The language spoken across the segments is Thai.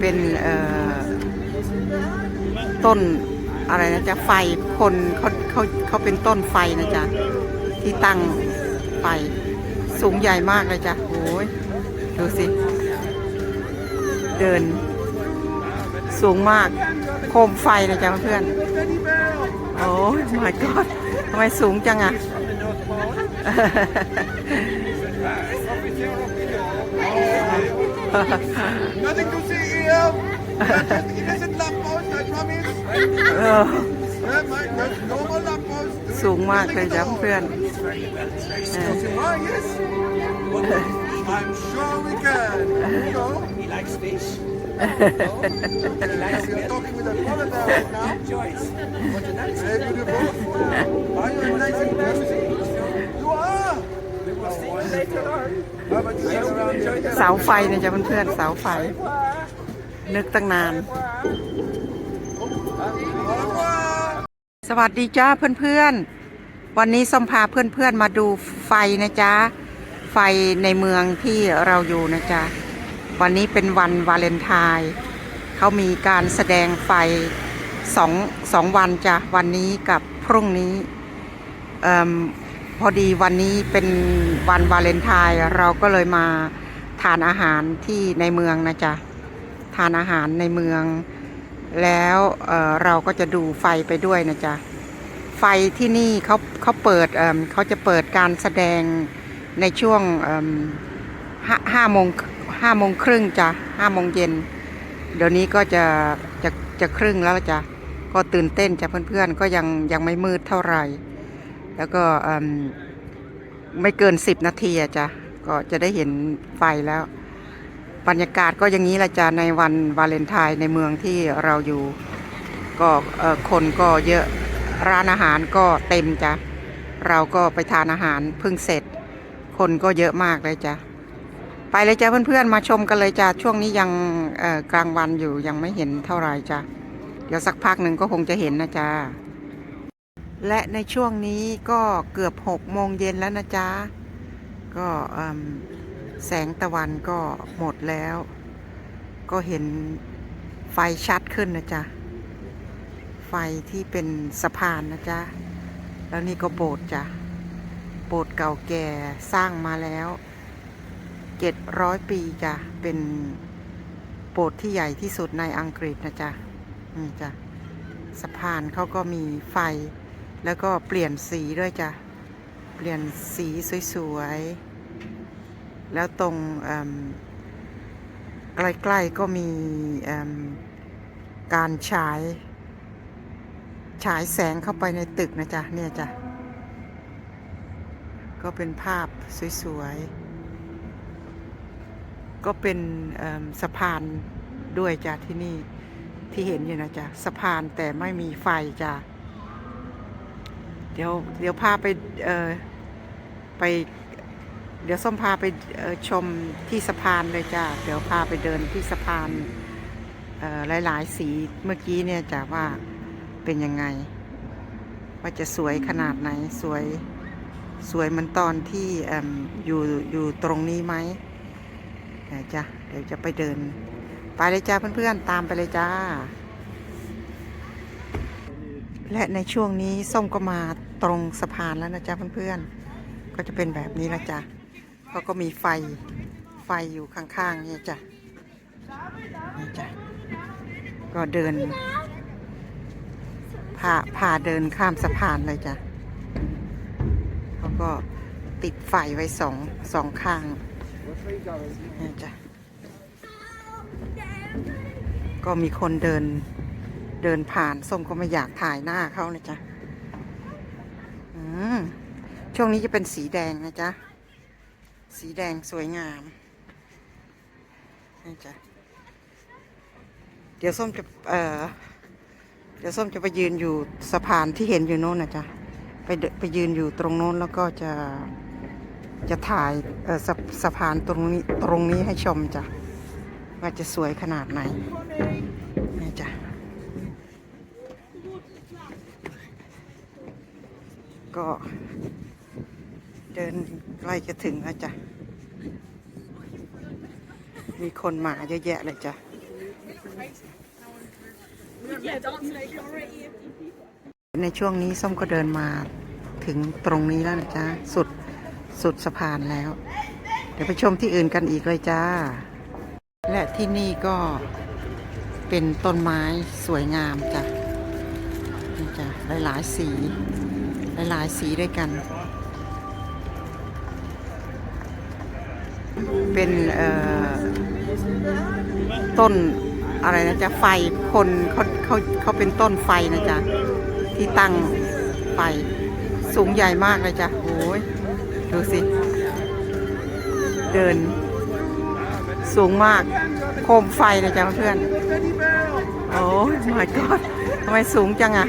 เป็นต้นอะไรนะจ๊ะไฟคนเขาเขาเขาเป็นต้นไฟนะจ๊ะที่ตั้งไฟสูงใหญ่มากเลยจ้ะโอ้ยดูสิ เดิน สูงมาก โคมไฟนะจ๊ะเพื่อนโอ้ย my god ทำไมสูงจังอะ Nothing to see here. Just innocent lamppost, I promise. เออ Yeah, my, there's no more lamppost. สูงมากเลยจ้ะเพื่อนเ เสาไฟเนี่ยจ้ะเพื่อนๆเสาไฟ นึกตั้งนาน สวัสดีจ้าเพื่อนๆ วันนี้ส้มพาเพื่อนๆมาดูไฟนะจ๊ะ ไฟในเมืองที่เราอยู่นะจ๊ะ วันนี้เป็นวันวาเลนไทน์เขามีการแสดงไฟสองสองวันจ้ะ วันนี้กับพรุ่งนี้ พอดีวันนี้เป็นวันวาเลนไทน์เราก็เลยมาทานอาหารที่ในเมืองนะจ๊ะ ทานอาหารในเมือง แล้วเออเราก็จะดูไฟไปด้วยนะจ๊ะ ไฟที่นี่เขาเขาเปิดเออเขาจะเปิดการแสดงในช่วงห้าโมงห้าโมงครึ่งจ้ะห้าโมงเย็น เดี๋ยวนี้ก็จะจะจะครึ่งแล้วจ้ะ ก็ตื่นเต้นจ้ะเพื่อนๆ ก็ยังยังไม่มืดเท่าไหร่ แล้วก็ไม่เกินสิบนาทีอะจ้ะก็จะได้เห็นไฟแล้ว บรรยากาศก็อย่างนี้แหละจ้ะในวันวาเลนไทน์ในเมืองที่เราอยู่ก็คนก็เยอะร้านอาหารก็เต็มจ้ะเราก็ไปทานอาหารเพิ่งเสร็จ คนก็เยอะมากเลยจ้ะไปเลยจ้ะเพื่อนๆมาชมกันเลยจ้ะช่วงนี้ยังกลางวันอยู่ยังไม่เห็นเท่าไหร่จ้ะเดี๋ยวสักพักหนึ่งก็คงจะเห็นนะจ๊ะ และในช่วงนี้ก็เกือบหกโมงเย็นแล้วนะจ๊ะ ก็แสงตะวันก็หมดแล้ว ก็เห็นไฟชัดขึ้นนะจ๊ะ ไฟที่เป็นสะพานนะจ๊ะ แล้วนี่ก็โบสถ์จ้ะ โบสถ์เก่าแก่สร้างมาแล้วเจ็ดร้อยปีจ้ะ เป็นโบสถ์ที่ใหญ่ที่สุดในอังกฤษนะจ๊ะนี่จ้ะ สะพานเขาก็มีไฟ แล้วก็เปลี่ยนสีด้วยจ้ะ เปลี่ยนสีสวยๆ แล้วตรงใกล้ๆก็มีการฉายฉายแสงเข้าไปในตึกนะจ๊ะ เนี่ยจ้ะ ก็เป็นภาพสวยๆ ก็เป็นสะพานด้วยจ้ะที่นี่ที่เห็นอยู่นะจ๊ะ สะพานแต่ไม่มีไฟจ้ะ เดี๋ยวเดี๋ยวพาไปเอ่อไป เดี๋ยวส้มพาไปชมที่สะพานเลยจ้าเดี๋ยวพาไปเดินที่สะพานเอ่อหลาย ๆ สีเมื่อกี้เนี่ยจ้ะว่าเป็นยังไง ว่าจะสวยขนาดไหนสวยสวยเหมือนตอนที่เอิ่มอยู่อยู่ตรงนี้ไหมเดี๋ยวจ้ะเดี๋ยวจะไปเดิน ไปเลยจ้าเพื่อน ๆ ตามไปเลยจ้า และในช่วงนี้ส้มก็มาตรงสะพานแล้วนะจ๊ะเพื่อนๆ ก็จะเป็นแบบนี้ละจ้ะเขาก็มีไฟไฟอยู่ข้างๆนี่จ้ะนี่จ้ะก็เดินพาพาเดินข้ามสะพานเลยจ้ะเขาก็ติดไฟไว้สองสองข้างนี่จ้ะก็มีคนเดิน เดินผ่านส้มก็ไม่อยากถ่ายหน้าเขานะจ๊ะอืมช่วงนี้จะเป็นสีแดงนะจ๊ะ สีแดงสวยงามนี่จ้ะเดี๋ยวส้มจะเอ่อเดี๋ยวส้มจะไปยืนอยู่สะพานที่เห็นอยู่โน้นนะจ๊ะไปไปยืนอยู่ตรงโน้นแล้วก็จะจะถ่ายเอ่อสะสะพานตรงนี้ตรงนี้ให้ชมจ้ะว่าจะสวยขนาดไหนจ้ะ ก็เดินใกล้จะถึงแล้วจ้ะ มีคนมาเยอะแยะเลยจ้ะ ในช่วงนี้ส้มก็เดินมาถึงตรงนี้แล้วนะจ๊ะ สุดสุดสะพานแล้ว เดี๋ยวไปชมที่อื่นกันอีกเลยจ้า และที่นี่ก็เป็นต้นไม้สวยงามจ้ะนี่จ้ะหลายๆสี หลายๆสีด้วยกัน เป็นต้นอะไรนะจ๊ะไฟคนเขาเขาเขาเป็นต้นไฟนะจ๊ะที่ตั้งไฟสูงใหญ่มากเลยจ้ะโอ้ยดูสิ เดิน สูงมาก โคมไฟนะจ๊ะเพื่อน โอ้ย my god ทำไมสูงจังอะ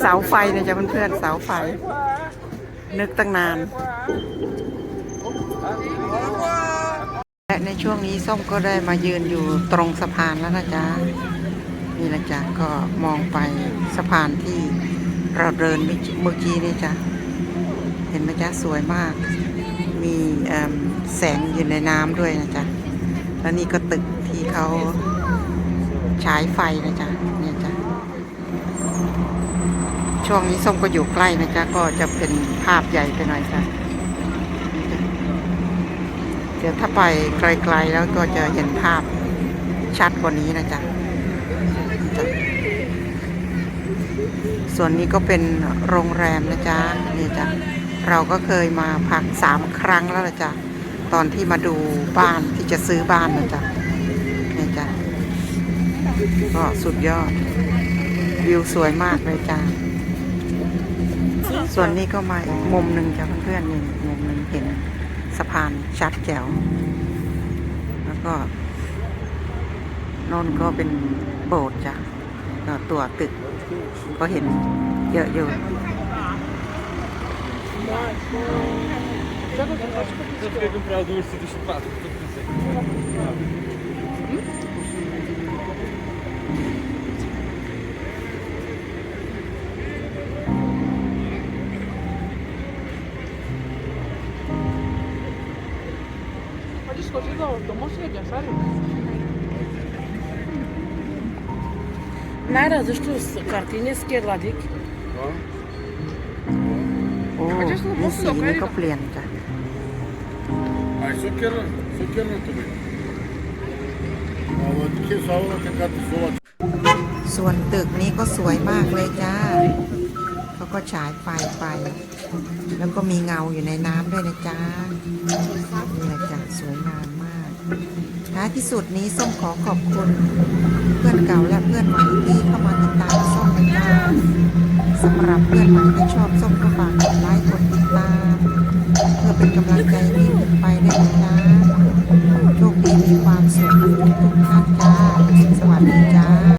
เสาไฟนะจ๊ะเพื่อนๆเสาไฟ นึกตั้งนานและในช่วงนี้ส้มก็ได้มายืนอยู่ตรงสะพานแล้วนะจ๊ะนี่นะจ๊ะก็มองไปสะพานที่เราเดินเมื่อกี้นี่จ้ะเห็นไหมจ๊ะสวยมาก มีแสงอยู่ในน้ำด้วยนะจ๊ะแล้วนี่ก็ตึกที่เขาฉายไฟนะจ๊ะ ช่วงนี้ส้มก็อยู่ใกล้นะจ๊ะก็จะเป็นภาพใหญ่ไปหน่อยจ้ะเดี๋ยวถ้าไปไกลๆแล้วก็จะเห็นภาพชัดกว่านี้นะจ๊ะส่วนนี้ก็เป็นโรงแรมนะจ๊ะนี่จ้ะเราก็เคยมาพักสามครั้งแล้วนะจ๊ะตอนที่มาดูบ้านที่จะซื้อบ้านนะจ๊ะนี่จ้ะก็สุดยอดวิวสวยมากเลยจ้ะ ส่วนนี้ก็มาอีกมุมหนึ่งจ้ะเพื่อนๆนี่มุมหนึ่งเห็นสะพานชัดแจ๋ว แล้วก็นนก็เป็นโบสถ์จ้ะก็ตัวตึกก็เห็นเยอะอยู่ Eu queria comprar do urso do chupado. Chodź do domu siedzieć, serio. Nara, zašto s kartine skjedladik? โอ้นี่สีนี่ก็เปลี่ยนจ้ะ Ai, só quero, só quero também. Ova que só ela tem cara de sola. ส่วนตึกนี้ก็สวยมากเลยจ้า เขาก็ฉายไฟไป แล้วก็มีเงาอยู่ในน้ำด้วยนะจ๊ะนี่แหละจ้ะสวยงามมาก ท้ายที่สุดนี้ส้มขอขอบคุณ เพื่อนเก่าและเพื่อนใหม่ที่เข้ามาติดตามส้มนะจ๊ะสำหรับเพื่อนใหม่ที่ชอบส้มก็ฝากกดไลค์